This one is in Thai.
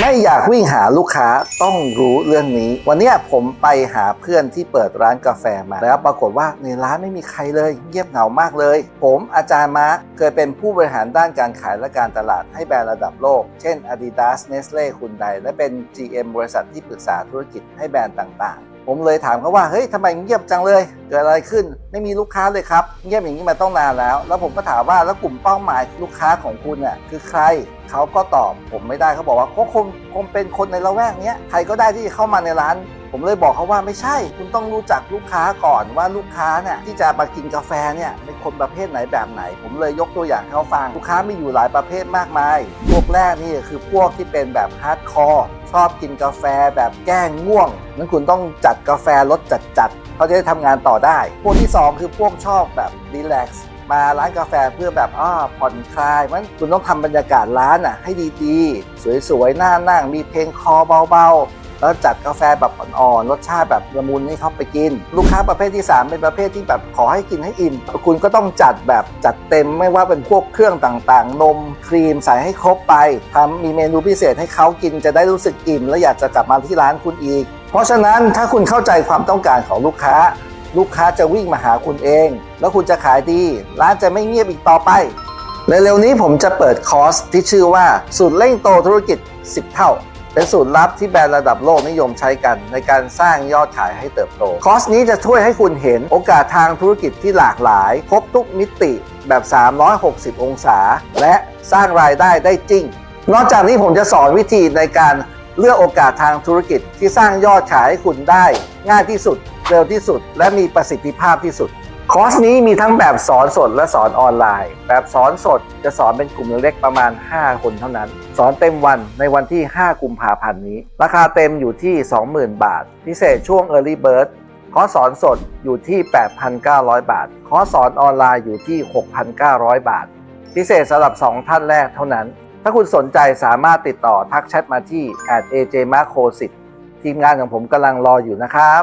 ไม่อยากวิ่งหาลูกค้าต้องรู้เรื่องนี้ วันนี้ผมไปหาเพื่อนที่เปิดร้านกาแฟมา แล้วปรากฏว่าในร้านไม่มีใครเลย เงียบเหงามากเลย ผมอาจารย์มาร์คเคยเป็นผู้บริหารด้านการขายและการตลาดให้แบรนด์ระดับโลก เช่น Adidas Nestle คุณใดและเป็น GM บริษัทที่ปรึกษาธุรกิจให้แบรนด์ต่างๆ ผมเลยถามเขาว่าเฮ้ยทำไมเงียบจังเลย เกิดอะไรขึ้น ไม่มีลูกค้าเลยครับ เงียบอย่างนี้มาต้องนานแล้ว แล้วผมก็ถามว่าแล้วกลุ่มเป้าหมายลูกค้าของคุณน่ะคือใครเขาก็ตอบผมไม่ได้เขาบอกว่าก็คงคงเป็นคนในละแวกนี้ใครก็ได้ที่เข้ามาในร้าน ผมเลยบอกเขาว่าไม่ใช่ คุณต้องรู้จักลูกค้าก่อนว่าลูกค้าเนี่ยที่จะมากินกาแฟเนี่ยเป็นคนประเภทไหนแบบไหน ผมเลยยกตัวอย่างให้เขาฟังลูกค้ามีอยู่หลายประเภทมากมาย พวกแรกนี่คือพวกที่เป็นแบบฮาร์ดคอร์ อบกินกาแฟแบบแก้ง่วงนั้นคุณต้องจัดกาแฟรสจัดๆเขาจะได้ทำงานต่อได้ พวกที่สองคือพวกชอบแบบรีแลกซ์มาร้านกาแฟเพื่อแบบอ่าผ่อนคลายมันคุณต้องทำบรรยากาศร้านอะให้ดีๆ สวยๆน่านั่งมีเพลงคอเบาๆ แล้วจัดกาแฟแบบอ่อนๆรสชาติแบบละมุนให้เขาไปกิน ลูกค้าประเภทที่ 3 เป็นประเภทที่แบบขอให้กินให้อิ่ม คุณก็ต้องจัดแบบจัดเต็มไม่ว่าเป็นพวกเครื่องต่างๆ นมครีมใส่ให้ครบไปทำมีเมนูพิเศษให้เขากินจะได้รู้สึกอิ่ม และอยากจะกลับมาที่ร้านคุณอีก เพราะฉะนั้นถ้าคุณเข้าใจความต้องการของลูกค้า ลูกค้าจะวิ่งมาหาคุณเอง แล้วคุณจะขายดีร้านจะไม่เงียบอีกต่อไปเร็วๆนี้ผมจะเปิดคอร์สที่ชื่อว่าสูตรเร่งโตธุรกิจ 10 เท่า เป็นสูตรลับที่แบรนด์ระดับโลกนิยมใช้กัน ในการสร้างยอดขายให้เติบโต คอร์สนี้จะช่วยให้คุณเห็นโอกาสทางธุรกิจที่หลากหลาย ครบทุกมิติแบบ 360 องศา และสร้างรายได้ได้จริง นอกจากนี้ผมจะสอนวิธีในการเลือกโอกาสทางธุรกิจที่สร้างยอดขายให้คุณได้ ง่ายที่สุด เร็วที่สุด และมีประสิทธิภาพที่สุด คอร์สนี้มีทั้งแบบสอนสดและสอนออนไลน์ แบบสอนสดจะสอนเป็นกลุ่มเล็กๆประมาณ 5 คนเท่านั้น สอนเต็มวันในวันที่ 5 กุมภาพันธ์นี้ ราคาเต็มอยู่ที่ 20,000 บาท พิเศษช่วง Early Bird คอร์สสอนสดอยู่ที่ 8,900 บาท คอร์สสอนออนไลน์อยู่ที่ 6,900 บาท พิเศษสำหรับ 2 ท่านแรกเท่านั้น ถ้าคุณสนใจสามารถติดต่อทักแชทมาที่ @ajmarco10 ทีมงานของผมกำลังรออยู่นะครับ